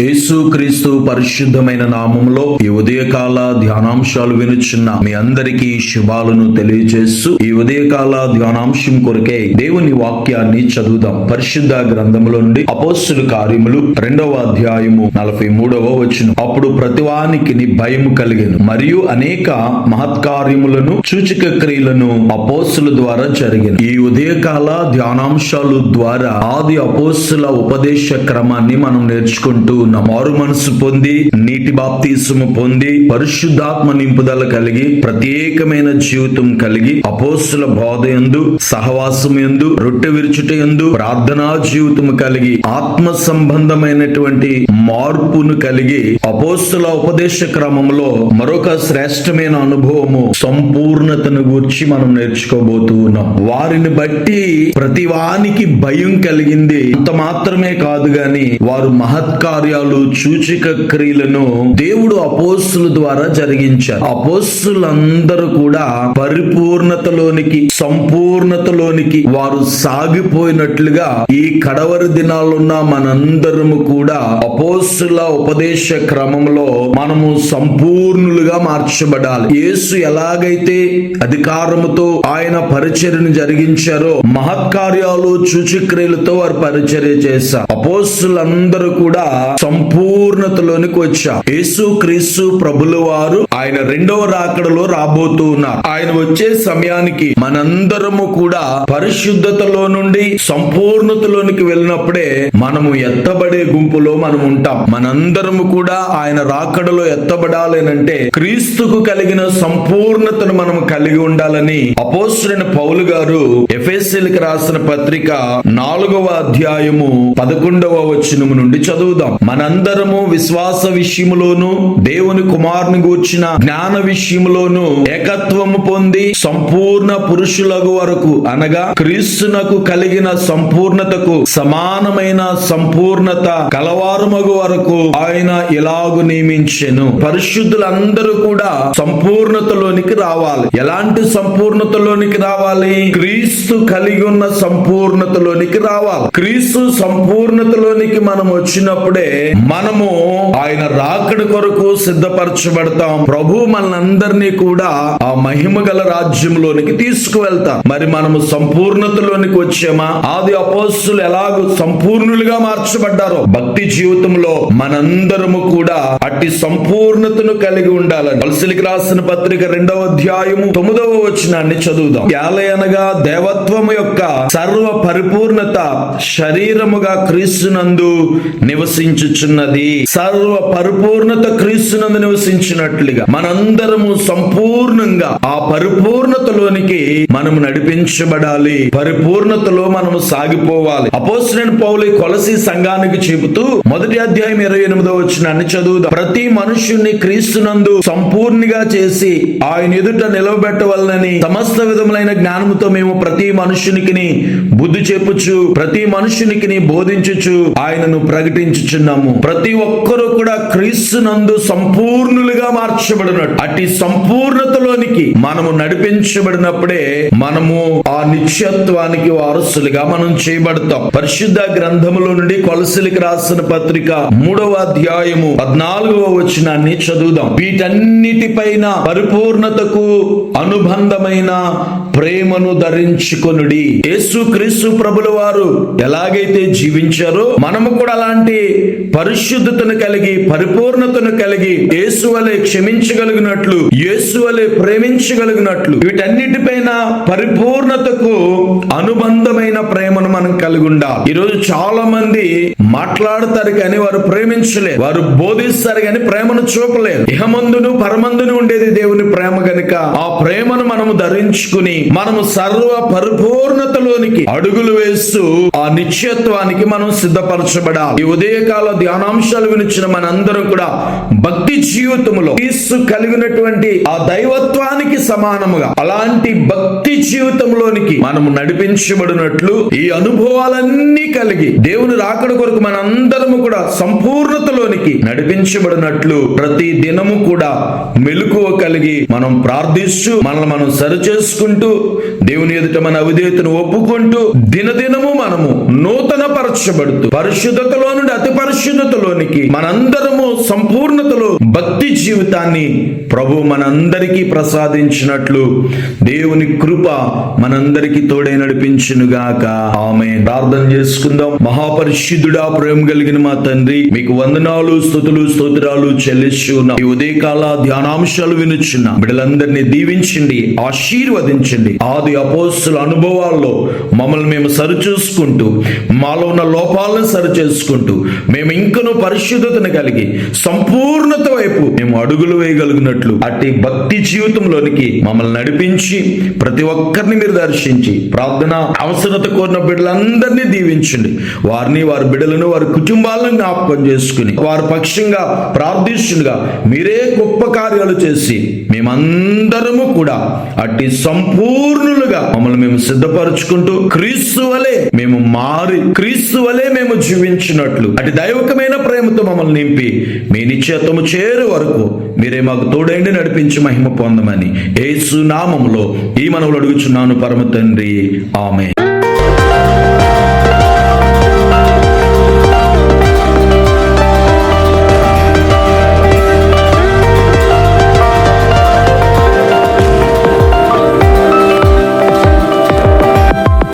యేసుక్రీస్తు పరిశుద్ధమైన నామములో ఈ ఉదయకాల ధ్యానాంశాలు వినుచున్న మీ అందరికీ శుభాలను తెలియజేస్తూ ఈ ఉదయకాల ధ్యానాంశం కొరకే దేవుని వాక్యాన్ని చదువుదాం. పరిశుద్ధ గ్రంథములో నుండి అపోస్తుల కార్యములు రెండవ అధ్యాయము నలభై మూడవ వచనం. అప్పుడు ప్రతివానికి భయము కలిగను మరియు అనేక మహత్కార్యములను సూచక క్రియలను అపోస్తుల ద్వారా జరిగిన. ఈ ఉదయకాల ధ్యానాంశాలు ద్వారా ఆది అపోస్తుల ఉపదేశ క్రమాన్ని మనం నేర్చుకుంటూ ఉన్న మారు మనసు పొంది నీటి బాప్తీసము పొంది పరిశుద్ధాత్మ నింపుదల కలిగి ప్రత్యేకమైన జీవితం కలిగి అపోస్తుల బోధ ఎందు సహవాసం ఎందు రొట్టె విరుచుట ఎందు ప్రార్థనా జీవితం కలిగి ఆత్మ సంబంధమైనటువంటి మార్పును కలిగి అపోస్తుల ఉపదేశ క్రమంలో మరొక శ్రేష్టమైన అనుభవము సంపూర్ణతను గూర్చి మనం నేర్చుకోబోతూ ఉన్నాం. వారిని బట్టి ప్రతి వానికి భయం కలిగింది అంత మాత్రమే కాదు గాని వారు కార్యాలు సూచిక క్రియలను దేవుడు అపోస్తుల ద్వారా జరిగించారు. అపోస్తులందరూ కూడా పరిపూర్ణతలోనికి సంపూర్ణతలోనికి వారు సాగిపోయినట్లుగా ఈ కడవరి దినాలున్న మనందరము కూడా అపోసుల ఉపదేశ క్రమంలో మనము సంపూర్ణులుగా మార్చబడాలి. యేసు ఎలాగైతే అధికారముతో ఆయన పరిచర్యను జరిగించారో మహత్కార్యాలు చూచిక్రియలతో వారు పరిచర్య చేశారు. అపోసులందరూ కూడా సంపూర్ణతలోనికి వచ్చారు. యేసు క్రీస్తు ప్రభులు వారు ఆయన రెండవ రాకడలో రాబోతూ ఉన్నారు. ఆయన వచ్చే సమయానికి మనందరము కూడా పరిశుద్ధతలో నుండి సంపూర్ణతలోనికి వెళ్ళినప్పుడే మనము ఎత్తబడే గుంపులో మనం ఉంటాం. మనందరము కూడా ఆయన రాకడలో ఎత్తబడాలేనంటే క్రీస్తుకు కలిగిన సంపూర్ణతను మనం కలిగి ఉండాలని అపోసరైన పౌలు గారు ఎఫ్ఎస్ఎల్కి రాసిన పత్రిక నాలుగవ అధ్యాయము పదకొండవ వచనము నుండి చదువుదాం. మనందరము విశ్వాస విషయములోను దేవుని కుమారుని గూర్చిన జ్ఞాన విషయములోను ఏకత్వము పొంది సంపూర్ణ పురుషులకు వరకు అనగా క్రీస్తునకు కలిగిన సంపూర్ణతకు సమానమైన సంపూర్ణత కలవారుమగు వరకు ఆయన ఇలాగు నియమించెను. పరిశుద్ధులందరూ కూడా సంపూర్ణతలోనికి రావాలి. ఎలాంటి సంపూర్ణతలోనికి రావాలి? క్రీస్తు కలిగి ఉన్న సంపూర్ణతలోనికి రావాలి. క్రీస్తు సంపూర్ణతలోనికి మనం వచ్చినప్పుడే మనము ఆయన రాకడ కొరకు సిద్ధపరచబడతాం. ప్రభు మనందరినీ కూడా ఆ మహిమ గల రాజ్యంలోనికి తీసుకువెళ్తాం. మరి మనము సంపూర్ణతలోనికి వచ్చామా? ఆది అపోస్తులు ఎలాగో సంపూర్ణులుగా మార్చబడ్డారో భక్తి జీవితంలో మనందరము కూడా అట్టి సంపూర్ణతను కలిగి ఉండాలని. వలసలికి రాసిన పత్రిక రెండవ అధ్యాయము తొమ్మిదవ వచనాన్ని చదువుదాం. యాలయనగా దేవత్వము యొక్క సర్వ పరిపూర్ణత శరీరముగా క్రీస్తునందు నివసించుచున్నది. సర్వ పరిపూర్ణత క్రీస్తునందు నివసించినట్లుగా మనందరము సంపూర్ణంగా ఆ పరిపూర్ణతలోనికి మనము నడిపించబడాలి. పరిపూర్ణతలో మనము సాగిపోవాలి. అపోసిన పౌలి కొలసి సంఘానికి చెబుతూ మొదటి అధ్యాయం ఇరవై ఎనిమిదో వచ్చినాన్ని చదువుదాం. ప్రతి మనుష్యుని క్రీస్తునందు సంపూర్ణిగా చేసి ఆయన ఎదుట నిలవబెట్టవలనని సమస్త విధములైన జ్ఞానముతో మేము ప్రతి మనుషునికి బుద్ధి చెప్పుచు ప్రతి మనుషునికి బోధించుచు ఆయనను ప్రకటించుచున్నాము. ప్రతి ఒక్కరూ కూడా క్రీస్తు నందు సంపూర్ణులుగా మార్చబడినట్టు. అట్టి సంపూర్ణతలోనికి మనము నడిపించబడినప్పుడే మనము ఆ నిత్యత్వానికి వారసులుగా మనం చేయబడతాం. పరిశుద్ధ గ్రంథములో నుండి కొలసలికి రాసిన పత్రిక మూడవ అధ్యాయము పద్నాలుగవ వచనాన్ని చదువుదాం. వీటన్నిటిపైన పరిపూర్ణతకు అనుబంధమైన ప్రేమను ధరించు ధరించుకొనుడి యేసు క్రీస్తు ప్రభుల వారు ఎలాగైతే జీవించారో మనము కూడా అలాంటి పరిశుద్ధతను కలిగి పరిపూర్ణతను కలిగి యేసు వలె క్షమించగలిగినట్లు యేసు వలె ప్రేమించగలిగినట్లు వీటన్నిటిపైన పరిపూర్ణతకు అనుబంధమైన ప్రేమను మనం కలిగి ఉండాలి. ఈరోజు చాలా మంది మాట్లాడతారు కానీ వారు ప్రేమించలేరు. వారు బోధిస్తారు కానీ ప్రేమను చూపలేరు. ఇహమందును పరమందును ఉండేది దేవుని ప్రేమ గనుక ఆ ప్రేమను మనము ధరించుకుని మనము సర్వ పరిపూర్ణతలోనికి అడుగులు వేస్తూ ఆ నిశ్చయత్వానికి మనం సిద్ధపరచబడాలి. ఈ ఉదయకాల ధ్యానాంశాలు వినిచిన మనందరం కూడా భక్తి జీవితంలో క్రీస్తు కలిగినటువంటి ఆ దైవత్వానికి సమానముగా అలాంటి భక్తి జీవితంలోనికి మనము నడిపించబడినట్లు ఈ అనుభవాలన్నీ కలిగి దేవుని రాకడ కొరకు మనందరము కూడా సంపూర్ణతలోనికి నడిపించబడినట్లు ప్రతి దినము కూడా మెలకువ కలిగి మనం ప్రార్థిస్తూ మనల్ని మనం సరి చేసుకుంటూ దేవుని ఎదుట మన అవిధేయతను ఒప్పుకుంటూ దినదినము మనము నూతన పరచబడుతూ పరిశుద్ధతలో నుండి అతి పరిశుద్ధతలోనికి మనందరము సంపూర్ణతలో భక్తి జీవితాన్ని ప్రభు మనందరికీ ప్రసాదించినట్లు దేవుని కృప మనందరికీ తోడే నడిపించునుగాక. ఆమె ప్రార్థన చేసుకుందాం. మహాపరిశుద్ధుడా ప్రేమ కలిగిన మా తండ్రి మీకు వందనాలు స్థుతులు స్తోత్రాలు చెల్లిస్తున్నా ఈ ఉదయకాల ధ్యానాంశాలు వినుచున్న. బిడ్డలందరినీ దీవించండి ఆశీర్వదించండి. ఆది అపోస్తుల అనుభవాల్లో మమ్మల్ని మేము సరిచూసుకుంటూ మాలో ఉన్న లోపాలను సరిచేసుకుంటూ మేము ఇంకనూ పరిశుద్ధతను కలిగి సంపూర్ణత వైపు మేము అడుగులు వేయగలిగినట్లు అట్టి భక్తి జీవితంలోనికి మమ్మల్ని నడిపించి ప్రతి ఒక్కరిని మీరు దర్శించి ప్రార్థన అవసరత కోరిన బిడ్డలందరినీ దీవించండి. వారిని వారి బిడ్డలను వారి కుటుంబాలను జ్ఞాపకం చేసుకుని వారి పక్షంగా ప్రార్థిస్తుండగా మీరే గొప్ప కార్యాలు చేసి మేమందరము కూడా అట్టి సంపూర్ణులుగా మమ్మల్ని మేము సిద్ధపరచుకుంటూ క్రీస్తు వలె మేము మారి క్రీస్తు వలె మేము జీవించినట్లు. అటు దైవకమైన ప్రేమతో మమ్మల్ని నింపి మీ నిశ్చేతము చేరు వరకు మీరే మాకు తోడైండి నడిపించి మహిమ పొందమని ఏసు నామములో ఈ మనవులు అడుగుచున్నాను పరమ తండ్రి. ఆమె